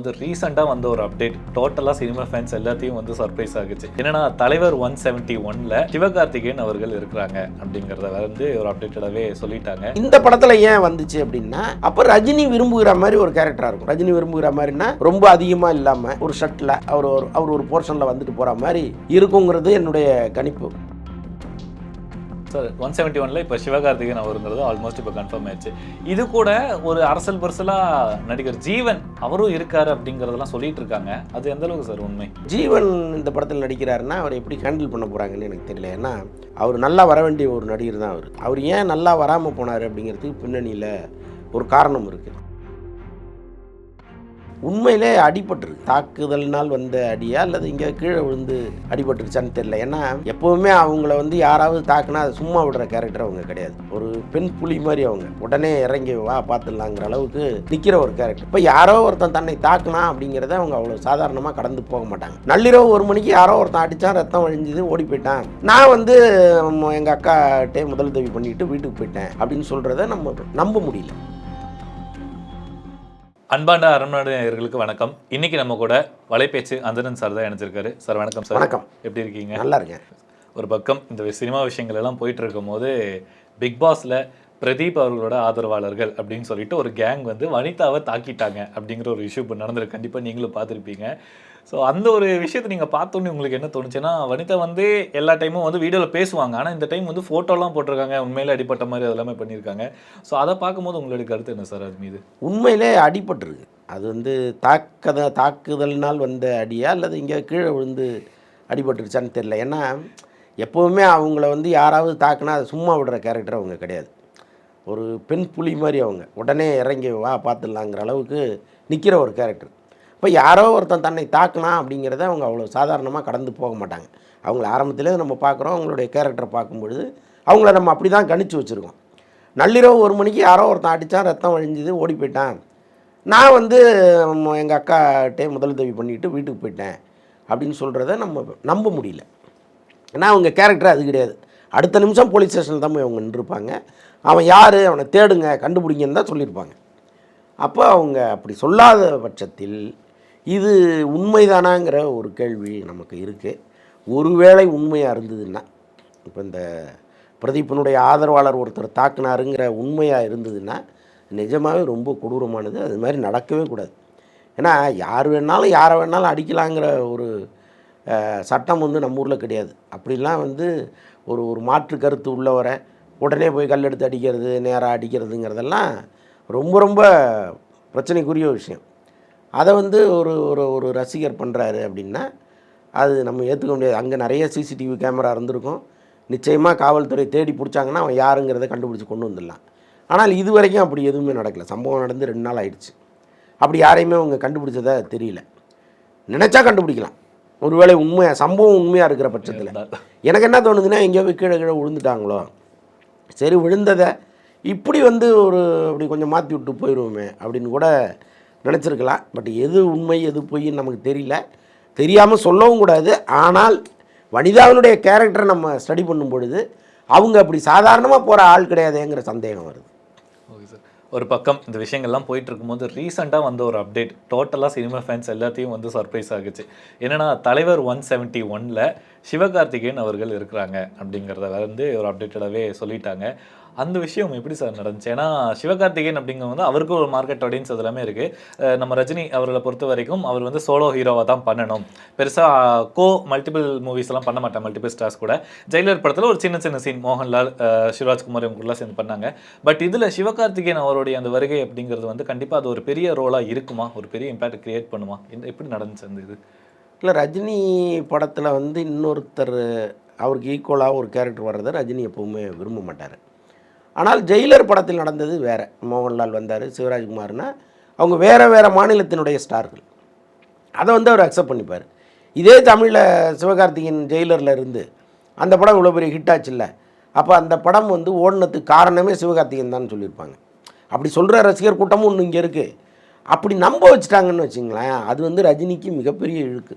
வந்து ரீசெண்டாக வந்த ஒரு அப்டேட் டோட்டலாக சினிமா ஃபேன்ஸ் எல்லாத்தையும் வந்து சர்ப்ரைஸ் ஆகுச்சு. என்னன்னா தலைவர் ஒன் செவன்ட்டி ஒன்ல சிவகார்த்திகேயன் அவர்கள் இருக்கிறாங்க அப்படிங்கிறத வந்து ஒரு அப்டேட்டடாகவே சொல்லிட்டாங்க. இந்த படத்தில் ஏன் வந்துச்சு அப்படின்னா அப்போ ரஜினி விரும்புகிற மாதிரி ஒரு கேரக்டராக இருக்கும். ரஜினி விரும்புகிற மாதிரின்னா ரொம்ப அதிகமாக இல்லாமல் ஒரு ஷர்ட்டில் அவர் ஒரு அவர் ஒரு போர்ஷனில் வந்துட்டு போகிற மாதிரி இருக்குங்கிறது என்னுடைய கணிப்பு. சார் ஒன் செவன்ட்டி ஒன்ல இப்போ சிவகார்த்திகேயன் அவருங்கிறது ஆல்மோஸ்ட் இப்போ கன்ஃபார்ம் ஆயிடுச்சு. இது கூட ஒரு அரசல் பர்சலாக நடிகர் ஜீவன் அவரும் இருக்கார் அப்படிங்கிறதெல்லாம் சொல்லிட்டு இருக்காங்க. அது எந்த அளவுக்கு சார் உண்மை? ஜீவன் இந்த படத்தில் நடிக்கிறாருன்னா அவர் எப்படி ஹேண்டில் பண்ண போகிறாங்கன்னு எனக்கு தெரியல. ஏன்னா அவர் நல்லா வர வேண்டிய ஒரு நடிகர் தான் அவர். அவர் ஏன் நல்லா வராமல் போனார் அப்படிங்கிறதுக்கு பின்னணியில் ஒரு காரணம் இருக்குது உண்மையிலே அடிபட்டிருக்கு. தாக்குதல்னால் வந்த அடியா? அல்லது இங்கே கீழே விழுந்து அடிபட்டுருச்சான்னு தெரியல. ஏன்னா எப்போவுமே அவங்கள வந்து யாராவது தாக்குனா அதை சும்மா விடுற கேரக்டர் அவங்க கிடையாது. ஒரு பெண் புலி மாதிரி அவங்க. உடனே இறங்கி வா பார்த்துடலாங்கிற அளவுக்கு நிற்கிற ஒரு கேரக்டர் இப்போ யாரோ ஒருத்தன் தன்னை தாக்குனா அப்படிங்கிறத அவங்க அவ்வளோ சாதாரணமாக கடந்து போக மாட்டாங்க. நள்ளிரவு ஒரு மணிக்கு யாரோ ஒருத்தன் அடித்தான் ரத்தம் வழிஞ்சுது ஓடி போயிட்டான். நான் வந்து எங்கள் அக்காட்டே முதல் உதவி பண்ணிட்டு வீட்டுக்கு போயிட்டேன் அப்படின்னு சொல்கிறத நம்ம நம்ப முடியல. அன்பாண்ட அரண்மனை நேயர்களுக்கு வணக்கம். இன்னைக்கு நம்ம கூட வலைபேச்சு அந்தரன் சார் தான் இணைஞ்சிருக்காரு. சார் வணக்கம் சார். வணக்கம். எப்படி இருக்கீங்க? நல்லா இருக்கேன். ஒரு பக்கம் இந்த சினிமா விஷயங்கள் எல்லாம் போயிட்டு இருக்கும்போது பிக் பாஸ்ல பிரதீப் அவர்களோட ஆதரவாளர்கள் அப்படின்னு சொல்லிட்டு ஒரு கேங் வந்து வனிதாவை தாக்கிட்டாங்க அப்படிங்கிற ஒரு இஷ்யூ இப்போ நடந்திருக்கு. கண்டிப்பாக நீங்களும் பார்த்துருப்பீங்க. ஸோ அந்த ஒரு விஷயத்தை நீங்கள் பார்த்தோன்னே உங்களுக்கு என்ன தோணுச்சுன்னா வனிதா வந்து எல்லா டைமும் வந்து வீடியோவில் பேசுவாங்க. ஆனால் இந்த டைம் வந்து ஃபோட்டோலாம் போட்டிருக்காங்க. உண்மையில் அடிப்பட்ட மாதிரி அதெல்லாமே பண்ணியிருக்காங்க. ஸோ அதை பார்க்கும்போது உங்களுடைய கருத்து என்ன சார் அது மீது. உண்மையிலே அடிபட்டிருக்கு. அது வந்து தாக்கத தாக்குதல்னால் வந்த அடியா? அல்லது இங்கே கீழே விழுந்து அடிபட்டுருச்சான்னு தெரியல. ஏன்னா எப்போவுமே அவங்கள வந்து யாராவது தாக்குனா அதை சும்மா விடுற கேரக்டர் அவங்க கிடையாது. ஒரு பெண் புலி மாதிரி அவங்க. உடனே இறங்கி வா பார்த்துடலாங்கிற அளவுக்கு நிற்கிற ஒரு கேரக்டர் இப்போ யாரோ ஒருத்தன் தன்னை தாக்கலாம் அப்படிங்கிறத அவங்க அவ்வளோ சாதாரணமாக கடந்து போக மாட்டாங்க. அவங்கள ஆரம்பத்திலே நம்ம பார்க்குறோம் அவங்களுடைய கேரக்டரை பார்க்கும்பொழுது அவங்கள நம்ம அப்படி தான் கணிச்சு வச்சுருக்கோம். நள்ளிரவு ஒரு மணிக்கு யாரோ ஒருத்தன் அடித்தான் ரத்தம் வழிஞ்சுது ஓடி போயிட்டான் நான் வந்து எங்கள் அக்காட்டே முதலுதவி பண்ணிட்டு வீட்டுக்கு போயிட்டேன் அப்படின்னு சொல்கிறத நம்ம நம்ப முடியல. ஏன்னா அவங்க கேரக்டர் அது கிடையாது. அடுத்த நிமிஷம் போலீஸ் ஸ்டேஷனில் தான் போய் அவங்க நின்றுருப்பாங்க அவன் யார் அவனை தேடுங்க கண்டுபிடிங்கன்னு தான் சொல்லியிருப்பாங்க. அப்போ அவங்க அப்படி சொல்லாத பட்சத்தில் இது உண்மைதானாங்கிற ஒரு கேள்வி நமக்கு இருக்குது ஒருவேளை உண்மையாக இருந்ததுன்னா இப்போ இந்த பிரதீப்பனுடைய ஆதரவாளர் ஒருத்தர் தாக்குனாருங்கிற உண்மையாக இருந்ததுன்னா நிஜமாகவே ரொம்ப கொடூரமானது. அது மாதிரி நடக்கவே கூடாது. ஏன்னா யார் வேணாலும் யாரை வேணாலும் அடிக்கலாங்கிற ஒரு சட்டம் வந்து நம்ம ஊரில் கிடையாது. அப்படிலாம் வந்து ஒரு ஒரு மாற்று கருத்து உள்ளவரை உடனே போய் கல் எடுத்து அடிக்கிறது நேராக அடிக்கிறதுங்கிறதெல்லாம் ரொம்ப ரொம்ப பிரச்சனைக்குரிய விஷயம். அதை வந்து ஒரு ஒரு ஒரு ரசிகர் பண்ணுறாரு அப்படின்னா அது நம்ம ஏற்றுக்க முடியாது. அங்கே நிறைய சிசிடிவி கேமரா இருந்திருக்கும். நிச்சயமாக காவல்துறை தேடி பிடிச்சாங்கன்னா அவன் யாருங்கிறத கண்டுபிடிச்சி கொண்டு வந்துடலாம். ஆனால் இது வரைக்கும் அப்படி எதுவுமே நடக்கல. சம்பவம் நடந்து ரெண்டு நாள் ஆயிடுச்சு. அப்படி யாரையுமே அவங்க கண்டுபிடிச்சதா தெரியல. நினச்சா கண்டுபிடிக்கலாம். ஒருவேளை உண்மையாக சம்பவம் உண்மையாக இருக்கிற பட்சத்தில். எனக்கு என்ன தோணுதுன்னா எங்கேயோ போய் கீழே கீழே விழுந்துட்டாங்களோ? சரி விழுந்ததை இப்படி வந்து ஒரு அப்படி கொஞ்சம் மாற்றி விட்டு போயிடுவோமே அப்படின்னு கூட நினச்சிருக்கலாம். பட் எது உண்மை எது பொய்ன்னு நமக்கு தெரியல. தெரியாமல் சொல்லவும் கூடாது. ஆனால் வனிதாவினுடைய கேரக்டரை நம்ம ஸ்டடி பண்ணும் பொழுது அவங்க அப்படி சாதாரணமாக போகிற ஆள் கிடையாதுங்கிற சந்தேகம் வருது. ஓகே சார் ஒரு பக்கம் இந்த விஷயங்கள்லாம் போயிட்டு இருக்கும்போது ரீசெண்டாக வந்த ஒரு அப்டேட் டோட்டலாக சினிமா ஃபேன்ஸ் எல்லாத்தையும் வந்து சர்ப்ரைஸ் ஆகுச்சு. என்னன்னா தலைவர் ஒன் செவன்ட்டி ஒனில் சிவகார்த்திகேயன் அவர்கள் இருக்கிறாங்க அப்படிங்கிறத வந்து ஒரு அப்டேட்டடாகவே சொல்லிட்டாங்க. அந்த விஷயம் எப்படி சார் நடந்துச்சு? ஏன்னா சிவகார்த்திகேயன் அப்படிங்கிறது வந்து அவருக்கு ஒரு மார்க்கெட் ஆடியன்ஸ் அது எல்லாமே இருக்குது நம்ம ரஜினி அவர்களை பொறுத்த வரைக்கும் அவர் வந்து சோலோ ஹீரோவாக தான் பண்ணணும். பெருசாக கோ மல்டிபிள் மூவிஸ்லாம் பண்ண மாட்டேன் மல்டிபிள் ஸ்டார்ஸ் கூட. ஜெயிலர் படத்தில் ஒரு சின்ன சின்ன சீன் மோகன்லால் அஹ் சிவராஜ்குமார் இவங்க கூட சேர்ந்து பண்ணாங்க. பட் இதில் சிவகார்த்திகேயன் அவருடைய அந்த வருகை அப்படிங்கிறது வந்து கண்டிப்பாக அது ஒரு பெரிய ரோலாக இருக்குமா? ஒரு பெரிய இம்பேக்ட் கிரியேட் பண்ணுமா? இந்த எப்படி நடந்துச்சு அந்த இது? இல்லை ரஜினி படத்தில் வந்து இன்னொருத்தர் அவருக்கு ஈக்குவலாக ஒரு கேரக்டர் வர்றதை ரஜினி எப்பவுமே விரும்ப மாட்டார். ஆனால் ஜெயிலர் படத்தில் நடந்தது வேறு. மோகன்லால் வந்தார் சிவராஜ்குமார்னா அவங்க வேறு வேறு மாநிலத்தினுடைய ஸ்டார்கள். அதை வந்து அவர் அக்செப்ட் பண்ணிப்பார். இதே தமிழில் சிவகார்த்திகேயன் ஜெயிலரில் இருந்து அந்த படம் இவ்வளோ பெரிய ஹிட் ஆச்சுல்ல அப்போ அந்த படம் வந்து ஓடினத்துக்கு காரணமே சிவகார்த்திகேயன் தான் சொல்லியிருப்பாங்க. அப்படி சொல்கிற ரசிகர் கூட்டமும் ஒன்று இங்கே இருக்குது அப்படி நம்ப வச்சுட்டாங்கன்னு வச்சுங்களேன் அது வந்து ரஜினிக்கு மிகப்பெரிய இழுக்கு.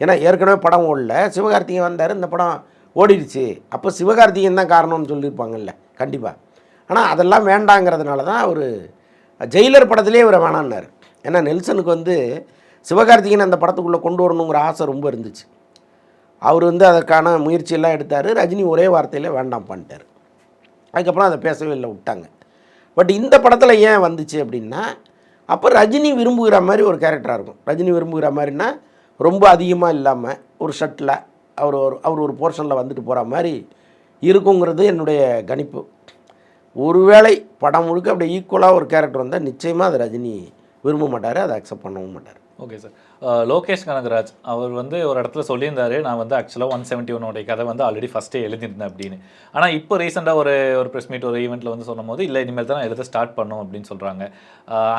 ஏன்னா ஏற்கனவே படம் ஓடல சிவகார்த்திகேயன் வந்தார் இந்த படம் ஓடிடுச்சு. அப்போ சிவகார்த்திகேயன் தான் காரணம்னு சொல்லியிருப்பாங்கல்ல. கண்டிப்பாக ஆனால் அதெல்லாம் வேண்டாங்கிறதுனால தான் அவர் ஜெயிலர் படத்திலே இவரை வேணான்னார் ஏன்னா நெல்சனுக்கு வந்து சிவகார்த்திகேயன் அந்த படத்துக்குள்ளே கொண்டு வரணுங்கிற ஆசை ரொம்ப இருந்துச்சு. அவர் வந்து அதற்கான முயற்சியெல்லாம் எடுத்தார். ரஜினி ஒரே வார்த்தையில் வேண்டாம் பண்ணிட்டார். அதுக்கப்புறம் அதை பேசவே இல்லை விட்டாங்க. பட் இந்த படத்தில் ஏன் வந்துச்சு அப்படின்னா அப்போ ரஜினி விரும்புகிற மாதிரி ஒரு கேரக்டராக இருக்கும். ரஜினி விரும்புகிற மாதிரினா ரொம்ப அதிகமாக இல்லாமல் ஒரு ஷர்ட்டில் அவர் ஒரு அவர் ஒரு போர்ஷனில் வந்துட்டு போகிற மாதிரி இருக்குங்கிறது என்னுடைய கணிப்பு. ஒருவேளை படம் முழுக்க அப்படியே ஈக்குவலாக ஒரு கேரக்டர் வந்தால் நிச்சயமாக அதை ரஜினி விரும்ப மாட்டார் அதை அக்செப்ட் பண்ணவும் மாட்டார். ஓகே சார் லோகேஷ் கனகராஜ் அவர் வந்து ஒரு இடத்துல சொல்லியிருந்தாரு நான் வந்து ஆக்சுவலாக ஒன் செவன்ட்டி ஒன்னோடைய கதை வந்து ஆல்ரெடி ஃபஸ்ட்டே எழுதியிருந்தேன் அப்படின்னு. ஆனால் இப்போ ரீசெண்டாக ஒரு ஒரு ப்ரெஸ் மீட் ஒரு ஈவெண்ட்டில் வந்து சொல்லும் போது இல்லை இனிமேல் தான் எழுத ஸ்டார்ட் பண்ணும் அப்படின்னு சொல்கிறாங்க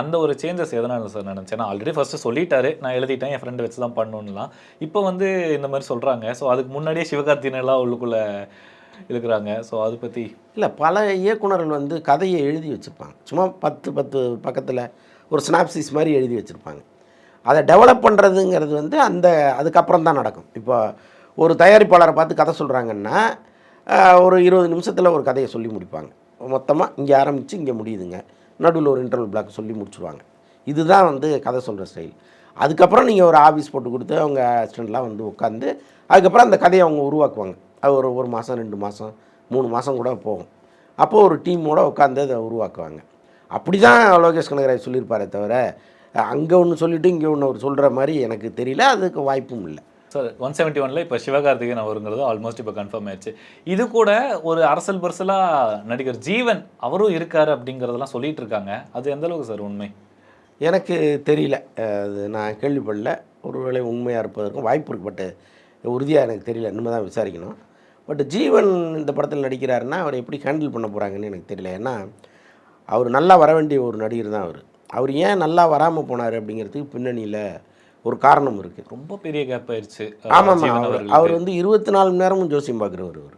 அந்த ஒரு சேஞ்சஸ் எதனால சார் நினச்சேன். நான் ஆல்ரெடி ஃபஸ்ட்டு சொல்லிட்டாரு நான் எழுதிட்டேன் என் ஃப்ரெண்டு வச்சு தான் பண்ணணும்லாம் இப்போ வந்து இந்த மாதிரி சொல்கிறாங்க ஸோ அதுக்கு முன்னாடியே சிவகார்த்தினெல்லாம் உள்ளுக்குள்ளே இருக்கிறாங்க ஸோ அதை பற்றி இல்லை பல இயக்குனர்கள் வந்து கதையை எழுதி வச்சுருப்பாங்க. சும்மா பத்து பத்து பக்கத்தில் ஒரு ஸ்னாப்சிஸ் மாதிரி எழுதி வச்சுருப்பாங்க. அதை டெவலப் பண்ணுறதுங்கிறது வந்து அந்த அதுக்கப்புறம் தான் நடக்கும். இப்போ ஒரு தயாரிப்பாளரை பார்த்து கதை சொல்கிறாங்கன்னா ஒரு இருபது நிமிஷத்தில் ஒரு கதையை சொல்லி முடிப்பாங்க. மொத்தமாக இங்கே ஆரம்பித்து இங்கே முடியுதுங்க. நடுவில் ஒரு இன்டர்வல் பிளாக் சொல்லி முடிச்சுருவாங்க. இதுதான் வந்து கதை சொல்கிற ஸ்டைல் அதுக்கப்புறம் நீங்கள் ஒரு ஆஃபீஸ் போட்டு கொடுத்து அவங்க அசிஸ்டண்ட்லாம் வந்து உட்காந்து அதுக்கப்புறம் அந்த கதையை அவங்க உருவாக்குவாங்க. அது ஒரு ஒரு மாதம் ரெண்டு மாதம் மூணு மாதம் கூட போகும். அப்போது ஒரு டீமோட உட்காந்து அதை உருவாக்குவாங்க. அப்படி தான் லோகேஷ் கனகராஜ் சொல்லியிருப்பாரே தவிர அங்கே ஒன்று சொல்லிவிட்டு இங்கே ஒன்று அவர் சொல்கிற மாதிரி எனக்கு தெரியல அதுக்கு வாய்ப்பும் இல்லை. சார் ஒன் செவன்ட்டி ஒனில் இப்போ சிவகார்த்திகேயன் அவருங்கிறது ஆல்மோஸ்ட் இப்போ கன்ஃபார்ம் ஆயிடுச்சு. இது கூட ஒரு அரசல் பரிசலாக நடிகர் ஜீவன் அவரும் இருக்காரு அப்படிங்கிறதெல்லாம் சொல்லிட்டு இருக்காங்க. அது எந்த அளவுக்கு சார் உண்மை? எனக்கு தெரியல. அது நான் கேள்விப்படல. ஒருவேளை உண்மையாக இருப்பதற்கும் வாய்ப்பு இருக்கு பட் உறுதியாக எனக்கு தெரியல. இன்னுமே தான் விசாரிக்கணும். பட் ஜீவன் இந்த படத்தில் நடிக்கிறாருன்னா அவர் எப்படி ஹேண்டில் பண்ண போகிறாங்கன்னு எனக்கு தெரியல. ஏன்னா அவர் நல்லா வர வேண்டிய ஒரு நடிகர் தான் அவர். அவர் ஏன் நல்லா வராமல் போனார் அப்படிங்கிறதுக்கு பின்னணியில் ஒரு காரணம் இருக்குது ரொம்ப பெரிய கேப் ஆயிடுச்சு ஆமாம் அவர். அவர் வந்து இருபத்தி நாலு மணி நேரமும் ஜோசியம் பார்க்குறவர் அவர்.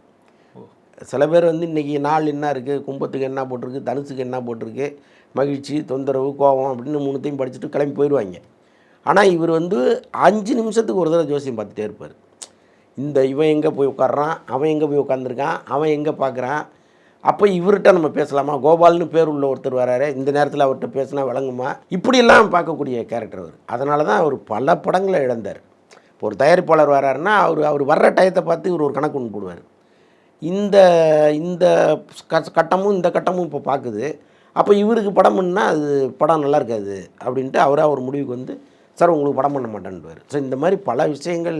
சில பேர் வந்து இன்றைக்கி நாள் என்ன இருக்குது கும்பத்துக்கு என்ன போட்டிருக்கு தனுசுக்கு என்ன போட்டிருக்கு மகிழ்ச்சி தொந்தரவு கோபம் அப்படின்னு மூணுத்தையும் படிச்சுட்டு கிளம்பி போயிடுவாங்க ஆனால் இவர் வந்து அஞ்சு நிமிஷத்துக்கு ஒரு தடவை ஜோசியம் பார்த்துட்டே இருப்பார். இந்த இவன் எங்கே போய் உட்கார்றான்? அவன் எங்கே போய் உட்காந்துருக்கான் அவன் எங்கே பார்க்குறான்? அப்போ இவர்கிட்ட நம்ம பேசலாமா? கோபால்னு பேர் உள்ள ஒருத்தர் வராரு. இந்த நேரத்தில் அவர்கிட்ட பேசினா விளங்குமா? இப்படியெல்லாம் பார்க்கக்கூடிய கேரக்டர் அவர். அதனால தான் அவர் பல படங்களை இழந்தார். இப்போ ஒரு தயாரிப்பாளர் வராருன்னா அவர் அவர் வர்ற டயத்தை பார்த்து இவர் ஒரு கணக்கு ஒன்று போடுவார். இந்த இந்த கட்டமும் இந்த கட்டமும் இப்போ பார்க்குது. அப்போ இவருக்கு படம் பண்ணால் அது படம் நல்லா இருக்காது அப்படின்ட்டு அவராக ஒரு முடிவுக்கு வந்து சார் உங்களுக்கு படம் பண்ண மாட்டேன்டுவார் ஸோ இந்த மாதிரி பல விஷயங்கள்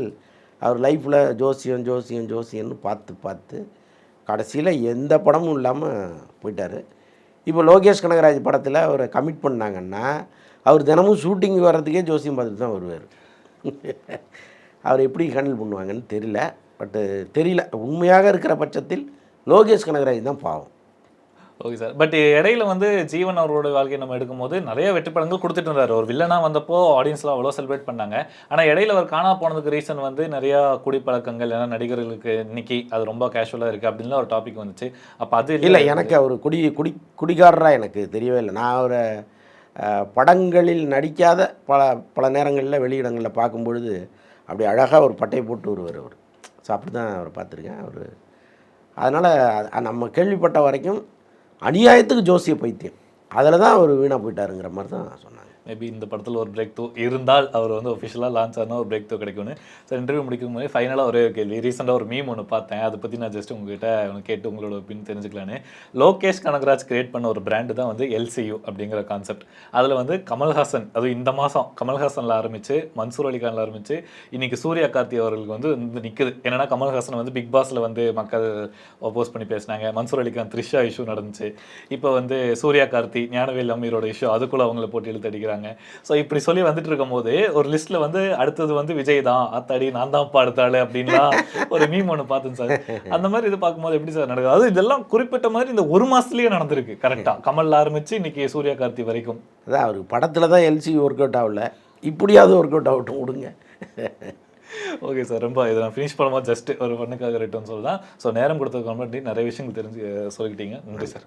அவர் லைஃப்பில் ஜோசியம் ஜோசியம் ஜோசியம்னு பார்த்து பார்த்து கடைசியில் எந்த படமும் இல்லாமல் போயிட்டார். இப்போ லோகேஷ் கனகராஜ் படத்தில் அவரை கமிட் பண்ணாங்கன்னா அவர் தினமும் ஷூட்டிங் வர்றதுக்கே ஜோசியம் பார்த்துட்டு தான் வருவார். அவர் எப்படி ஹேண்டில் பண்ணுவாங்கன்னு தெரியல. பட்டு தெரியல. உண்மையாக இருக்கிற பட்சத்தில் லோகேஷ் கனகராஜ் தான் பாவம். ஓகே சார் பட் இடையில வந்து ஜீவன் அவரோட வாழ்க்கையை நம்ம எடுக்கும்போது நிறைய வெற்றி படங்கள் கொடுத்துட்டு இருந்தாரு. ஒரு வில்லனா வந்தப்போ ஆடியன்ஸ்லாம் அவ்வளோ செலிப்ரேட் பண்ணாங்க. ஆனா இடையில அவர் காணா போனதுக்கு ரீசன் வந்து நிறைய குடிப்பழக்கங்கள் ஏன்னா நடிகர்களுக்கு இன்னைக்கு அது ரொம்ப கேஷுவலாக இருக்கு அப்படின்னு ஒரு டாபிக் வந்துச்சு. அப்போ அது இல்லை எனக்கு அவர் குடி குடி குடிகாரராக எனக்கு தெரியவே இல்லை. நான் அவரை படங்களில் நடிக்காத பல பல நேரங்களில் வெளியிடங்களில் பார்க்கும் பொழுது அப்படி அழகாக ஒரு பட்டையை போட்டு வருவார் அவர். ஸோ அப்படி தான் அவரை பார்த்துருக்கேன். அவர் அதனால் நம்ம கேள்விப்பட்ட வரைக்கும் அநியாயத்துக்கு ஜோசிய பைத்தியம். அதில் தான் அவர் வீணாக போயிட்டாருங்கிற மாதிரி தான் சொன்னாங்க. மேபி இந்த படத்தில் ஒரு பிரேக் தூ இருந்தால் அவர் வந்து ஒஃபிஷியலாக லான்ச் ஆனால் ஒரு பிரேக் தூ கிடைக்கும்னு. சார் இன்டர்வியூ முடிக்கும் போது ஃபைனலாக ஒரே கேள்வி. ரீசெண்டாக ஒரு மீம் ஒன்று பார்த்தேன். அதை பற்றி நான் ஜஸ்ட் உங்ககிட்ட கேட்டு உங்களோட பின் தெரிஞ்சுக்கலான்னு. லோகேஷ் கனகராஜ் கிரியேட் பண்ண ஒரு பிராண்டு தான் வந்து எல்சியூ அப்படிங்கிற கான்செப்ட் அதில் வந்து கமல்ஹாசன் அதுவும் இந்த மாதம் கமல்ஹாசனில் ஆரம்பித்து மன்சூர் அலிகானில் ஆரம்பித்து இன்றைக்கி சூர்யா கார்த்தி அவர்களுக்கு வந்து வந்து நிற்குது என்னன்னா கமல்ஹாசன் வந்து பிக் பாஸில் வந்து மக்கள் ஒப்போஸ் பண்ணி பேசினாங்க. மன்சூர் அலிகான் த்ரிஷா இஷ்யூ நடந்துச்சு. இப்போ வந்து சூர்யா கார்த்தி ஞானவேல் அமீரோட இஷ்யூ அதுக்குள்ளே அவங்கள போட்டு அடிக்கிறாங்க. அடிக்கிறாங்க ஸோ இப்படி சொல்லி வந்துட்டு இருக்கும் போது ஒரு லிஸ்ட்ல வந்து அடுத்தது வந்து விஜய் தான் அத்தாடி நான் தான் பாடுத்தாள் அப்படின்லாம் ஒரு மீம் ஒன்று பார்த்தேன் சார். அந்த மாதிரி இது பார்க்கும்போது எப்படி சார் நடக்குது? அது இதெல்லாம் குறிப்பிட்ட மாதிரி இந்த ஒரு மாசத்துலயே நடந்திருக்கு கரெக்டா கமல்ல ஆரம்பிச்சு இன்னைக்கு சூர்யா கார்த்தி வரைக்கும். அதான் அவர் படத்தில் தான் எல்சி ஒர்க் அவுட் ஆகல. இப்படியாவது ஒர்க் அவுட் ஆகட்டும் விடுங்க. ஓகே சார் ரொம்ப இதை நான் ஃபினிஷ் பண்ணும்போது ஜஸ்ட் ஒரு பண்ணுக்காக ரிட்டர்ன் சொல்லலாம். ஸோ நேரம் கொடுத்ததுக்கு முன்னாடி நிறைய விஷயங்கள் தெரிஞ்சு சொல்லிக்கிட்டீங்க. நன்றி சார்